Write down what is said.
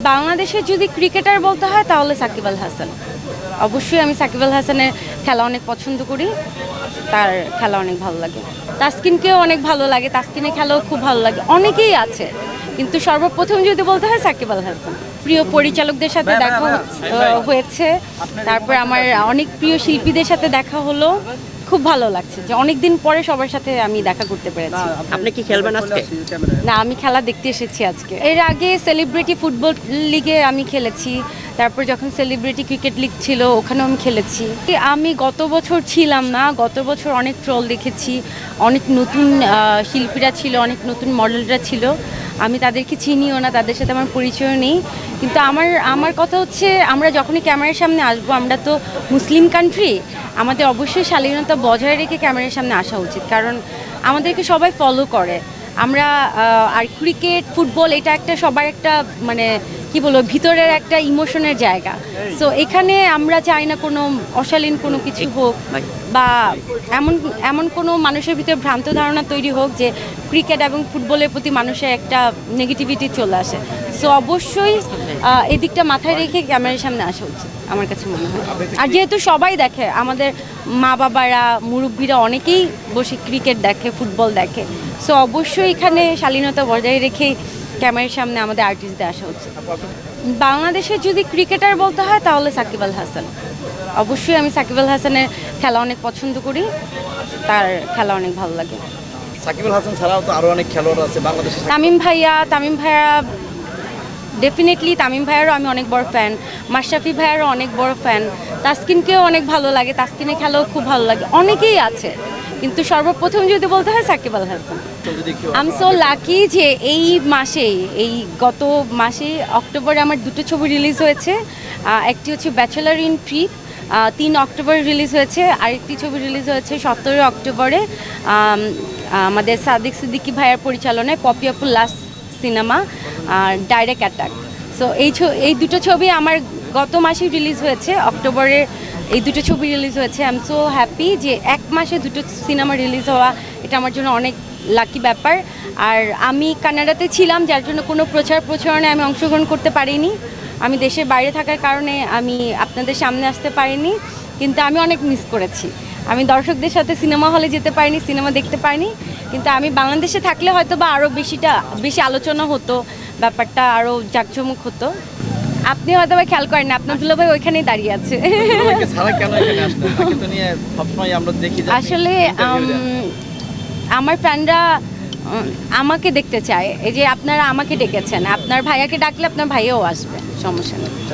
বাংলাদেশে যদি ক্রিকেটার বলতে হয় তাহলে সাকিব আল হাসান অবশ্যই আমি সাকিব আল হাসানের খেলা অনেক পছন্দ করি তার খেলা অনেক ভালো লাগে তাসকিনকেও অনেক ভালো লাগে তাসকিনের খেলাও খুব ভালো লাগে অনেকেই আছে কিন্তু সর্বপ্রথম যদি বলতে হয় সাকিব আল হাসান প্রিয় পরিচালকদের সাথে দেখা হয়েছে তারপর আমার অনেক প্রিয় শিল্পীদের সাথে দেখা হলো খুব ভালো লাগছে যে অনেক দিন পরে সবার সাথে আমি দেখা করতে পেরেছি। আপনি কি খেলবেন আজকে? না আমি খেলা দেখতে এসেছি আজকে। এর আগে সেলিব্রিটি ফুটবল লিগে আমি খেলেছি তারপর যখন সেলিব্রিটি ক্রিকেট লিগ ছিল ওখানেও আমি খেলেছি। আমি গত বছর ছিলাম না গত বছর অনেক ট্রল দেখেছি অনেক নতুন শিল্পীরা ছিল অনেক নতুন মডেলরা ছিল। আমি তাদেরকে চিনিও না, তাদের সাথে আমার পরিচয় নেই। কিন্তু আমার আমার কথা হচ্ছে, আমরা যখনই ক্যামেরার সামনে আসব, আমরা তো মুসলিম কান্ট্রি আমাদের অবশ্যই শালীনতা বজায় রেখে ক্যামেরার সামনে আসা উচিত। কারণ আমাদেরকে সবাই ফলো করে। আমরা আর ক্রিকেট ফুটবল এটা একটা সবার একটা মানে কি বলব ভিতরের একটা ইমোশনের জায়গা। সো এখানে আমরা চাই না কোনো অশালীন কোনো কিছু হোক বা এমন এমন কোনো মানুষের ভিতরে ভ্রান্ত ধারণা তৈরি হোক যে ক্রিকেট এবং ফুটবলের প্রতি মানুষের একটা নেগেটিভিটি চলে আসে। সো অবশ্যই আহ, এই দিকটা মাথায় রেখে ক্যামেরার সামনে আসা উচিত আমার কাছে মনে হয়। আর যেহেতু সবাই দেখে আমাদের মা বাবারা মুরব্বীরা অনেকেই বসে ক্রিকেট দেখে ফুটবল দেখে। সো অবশ্যই এখানে শালীনতা বজায় রেখে ক্যামেরার সামনে আমাদের আর্টিস্টদের আসা উচিত। বাংলাদেশের যদি ক্রিকেটার বলতে হয় তাহলে সাকিব আল হাসান। অবশ্যই আমি সাকিব আল হাসানের খেলা অনেক পছন্দ করি। তার খেলা অনেক ভালো লাগে। সাকিবুল হাসান ছাড়াও তো আরও অনেক খেলোয়াড় আছে বাংলাদেশে। তামিম ভাইয়া তামিম ভাইয়া ডেফিনেটলি তামিম ভাইয়ারও আমি অনেক বড় ফ্যান মাশরাফি ভাইয়ারও অনেক বড় ফ্যান তাসকিনকেও অনেক ভালো লাগে তাসকিনের খেলাও খুব ভালো লাগে। অনেকেই আছে কিন্তু সর্বপ্রথম যদি বলতে হয় Shakib Al Hasan. Um so lucky যে এই মাসে এই গত মাসে অক্টোবরে আমার দুটো ছবি রিলিজ হয়েছে। একটি হচ্ছে ব্যাচেলার ইন ট্রিপ তিন অক্টোবর রিলিজ হয়েছে। আরেকটি ছবি রিলিজ হয়েছে সতেরোই অক্টোবরে আমাদের সাদিক সিদ্দিকি ভাইয়ের পরিচালনায় পপি আপুর লাস্ট সিনেমা আর ডাইরেক্ট অ্যাটাক। সো এই এই দুটো ছবি আমার গত মাসে রিলিজ হয়েছে অক্টোবরে এই দুটো ছবি রিলিজ হয়েছে। আই এম সো হ্যাপি যে এক মাসে দুটো সিনেমা রিলিজ হওয়া, এটা আমার জন্য অনেক লাকি ব্যাপার। আর আমি কানাডাতে ছিলাম, যার জন্য কোনো প্রচার প্রচারণে আমি অংশগ্রহণ করতে পারিনি। আমি দেশের বাইরে থাকার কারণে আমি আপনাদের সামনে আসতে পারিনি, কিন্তু আমি অনেক মিস করেছি। আমি দর্শকদের সাথে সিনেমা হলে যেতে পারিনি সিনেমা দেখতে পারিনি কিন্তু আমি বাংলাদেশে থাকলে হয়তো বা আরও বেশিটা বেশি আলোচনা হতো ব্যাপারটা আরও জাঁকজমক হতো। আপনি হয়তো বা খেয়াল করেন আপনার দুলাভাই ওইখানেই দাঁড়িয়ে আছে। আসলে আমার ফ্যানরা আমাকে দেখতে চায়। এই যে আপনারা আমাকে ডেকেছেন আপনার ভাইয়াকে ডাকলে আপনার ভাইয়াও আসবে সমস্যা নেই।